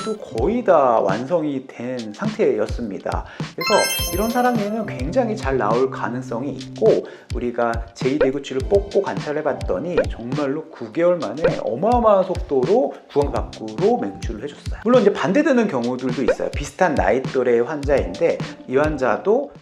뿌리도 거의 다 완성이 된 상태였습니다. 그래서 이런 사랑니는 굉장히 잘 나올 가능성이 있고 우리가 제2대구치를 뽑고 관찰해 봤더니 정말로 9개월 만에 어마어마한 속도로 구강 밖으로 맹출을 해줬어요. 물론 이제 반대되는 경우들도 있어요. 비슷한 나이 또래의 환자인데 이 환자도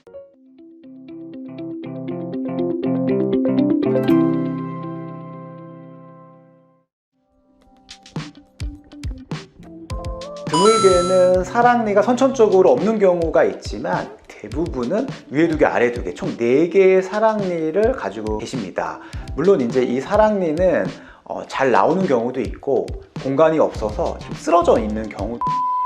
드물게는 사랑니가 선천적으로 없는 경우가 있지만 대부분은 위에 두 개, 아래 두 개, 총 네 개의 사랑니를 가지고 계십니다. 물론 이제 이 사랑니는 어, 잘 나오는 경우도 있고 공간이 없어서 좀 쓰러져 있는 경우.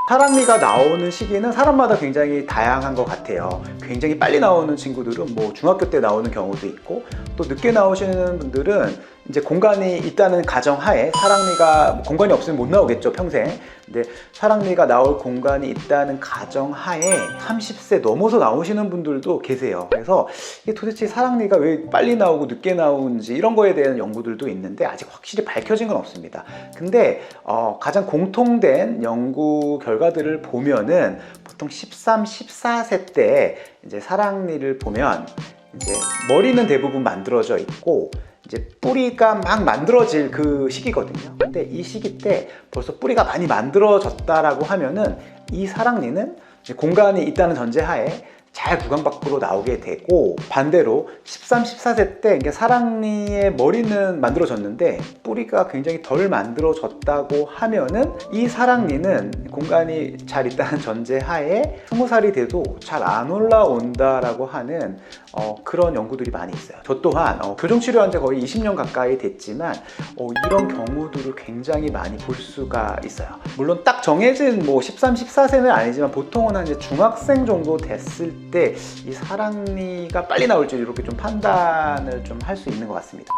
사랑니가 나오는 시기는 사람마다 굉장히 다양한 것 같아요. 굉장히 빨리 나오는 친구들은 뭐 중학교 때 나오는 경우도 있고 또 늦게 나오시는 분들은 이제 공간이 있다는 가정하에 사랑니가 뭐 공간이 없으면 못 나오겠죠 평생. 근데 사랑니가 나올 공간이 있다는 가정하에 30세 넘어서 나오시는 분들도 계세요. 그래서 이게 도대체 사랑니가 왜 빨리 나오고 늦게 나오는지 이런 거에 대한 연구들도 있는데 아직 확실히 밝혀진 건 없습니다. 근데 어, 가장 공통된 연구 결과들을 보면은 보통 13, 14세 때 이제 사랑니를 보면 이제 머리는 대부분 만들어져 있고 이제 뿌리가 막 만들어질 그 시기거든요. 근데 이 시기 때 벌써 뿌리가 많이 만들어졌다라고 하면은 이 사랑니는 공간이 있다는 전제하에 잘 구강 밖으로 나오게 되고 반대로 13, 14세 때 사랑니의 머리는 만들어졌는데 뿌리가 굉장히 덜 만들어졌다고 하면은 이 사랑니는 공간이 잘 있다는 전제하에 20살이 돼도 잘 안 올라온다라고 하는 어, 그런 연구들이 많이 있어요. 저 또한 어, 교정 치료한 지 거의 20년 가까이 됐지만 어, 이런 경우들을 굉장히 많이 볼 수가 있어요. 물론 딱 정해진 뭐 13, 14세는 아니지만 보통은 한 이제 중학생 정도 됐을 때 이 사랑니가 빨리 나올지 이렇게 좀 판단을 좀 할 수 있는 것 같습니다.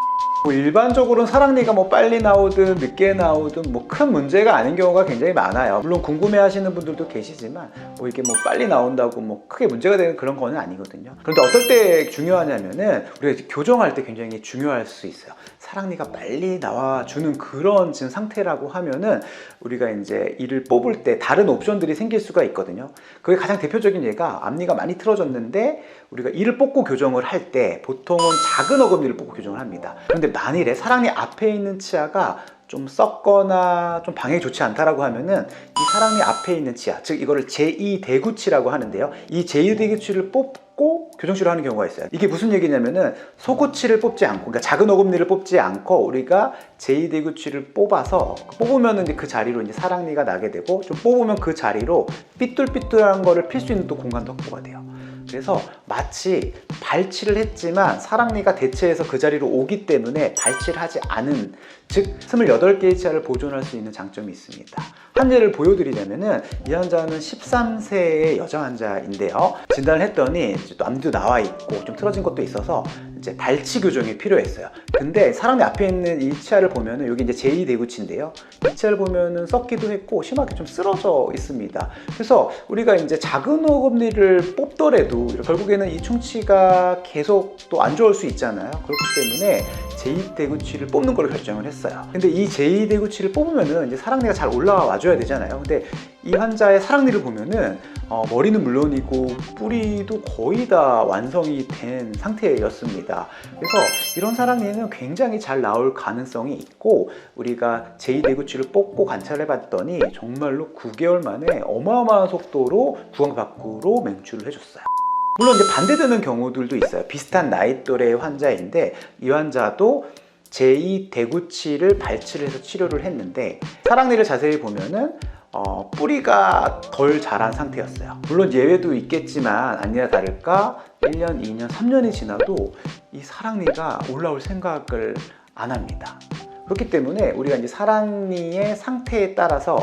뭐 일반적으로는 사랑니가 뭐 빨리 나오든 늦게 나오든 뭐 큰 문제가 아닌 경우가 굉장히 많아요. 물론 궁금해 하시는 분들도 계시지만 뭐 이게 뭐 빨리 나온다고 뭐 크게 문제가 되는 그런 거는 아니거든요. 그런데 어떨 때 중요하냐면은 우리가 교정할 때 굉장히 중요할 수 있어요. 사랑니가 빨리 나와주는 그런 지금 상태라고 하면은 우리가 이제 이를 뽑을 때 다른 옵션들이 생길 수가 있거든요. 그게 가장 대표적인 예가 앞니가 많이 틀어졌는데 우리가 이를 뽑고 교정을 할 때 보통은 작은 어금니를 뽑고 교정을 합니다. 그런데 만일에 사랑니 앞에 있는 치아가 좀 썩거나 좀 방향이 좋지 않다라고 하면은 이 사랑니 앞에 있는 치아, 즉 이거를 제2대구치라고 하는데요. 이 제2대구치를 뽑 고 교정치료 하는 경우가 있어요. 이게 무슨 얘기냐면은 소구치를 뽑지 않고, 그러니까 작은 어금니를 뽑지 않고 우리가 제2대구치를 뽑아서 뽑으면은 이제 그 자리로 이제 사랑니가 나게 되고 좀 뽑으면 그 자리로 삐뚤삐뚤한 거를 필 수 있는 또 공간도 확보가 돼요. 그래서 마치 발치를 했지만 사랑니가 대체해서 그 자리로 오기 때문에 발치를 하지 않은 즉 28개의 치아를 보존할 수 있는 장점이 있습니다. 한 예를 보여드리자면 은 이 환자는 13세의 여자 환자인데요. 진단을 했더니 암도 나와 있고 좀 틀어진 것도 있어서 이제 발치 교정이 필요했어요. 근데 사랑니 앞에 있는 이 치아를 보면은 여기 이제 제2대구치인데요. 이 치아를 보면은 썩기도 했고 심하게 좀 쓰러져 있습니다. 그래서 우리가 이제 작은 어금니를 뽑더라 도 결국에는 이 충치가 계속 또 안 좋을 수 있잖아요. 그렇기 때문에 제2대구치를 뽑는 걸로 결정을 했어요. 근데 이 제2대구치를 뽑으면은 이제 사랑니가 잘 올라와 줘야 되잖아요. 근데 이 환자의 사랑니를 보면은 어, 머리는 물론이고 뿌리도 거의 다 완성이 된 상태였습니다. 그래서 이런 사랑니는 굉장히 잘 나올 가능성이 있고 우리가 제2대구치를 뽑고 관찰해 봤더니 정말로 9개월 만에 어마어마한 속도로 구강 밖으로 맹출을 해줬어요. 물론 이제 반대되는 경우들도 있어요. 비슷한 나이 또래의 환자인데 이 환자도 제2 대구치를 발치를 해서 치료를 했는데 사랑니를 자세히 보면은 어, 뿌리가 덜 자란 상태였어요. 물론 예외도 있겠지만 아니나 다를까 1년, 2년, 3년이 지나도 이 사랑니가 올라올 생각을 안 합니다. 그렇기 때문에 우리가 이제 사랑니의 상태에 따라서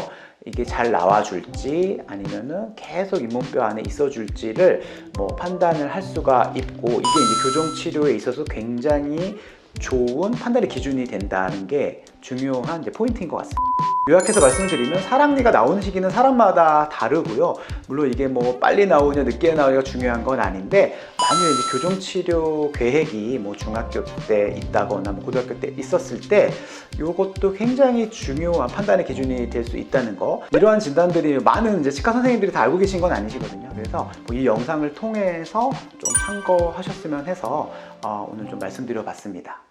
이게 잘 나와줄지 아니면은 계속 잇몸뼈 안에 있어줄지를 뭐 판단을 할 수가 있고 이게 이제 교정 치료에 있어서 굉장히 좋은 판단의 기준이 된다는 게 중요한 이제 포인트인 것 같습니다. 요약해서 말씀드리면 사랑니가 나오는 시기는 사람마다 다르고요. 물론 이게 뭐 빨리 나오냐 늦게 나오냐가 중요한 건 아닌데 만약에 이제 교정 치료 계획이 뭐 중학교 때 있다거나 뭐 고등학교 때 있었을 때 이것도 굉장히 중요한 판단의 기준이 될 수 있다는 거. 이러한 진단들이 많은 이제 치과 선생님들이 다 알고 계신 건 아니시거든요. 그래서 뭐 이 영상을 통해서 좀 참고하셨으면 해서 어, 오늘 좀 말씀드려 봤습니다.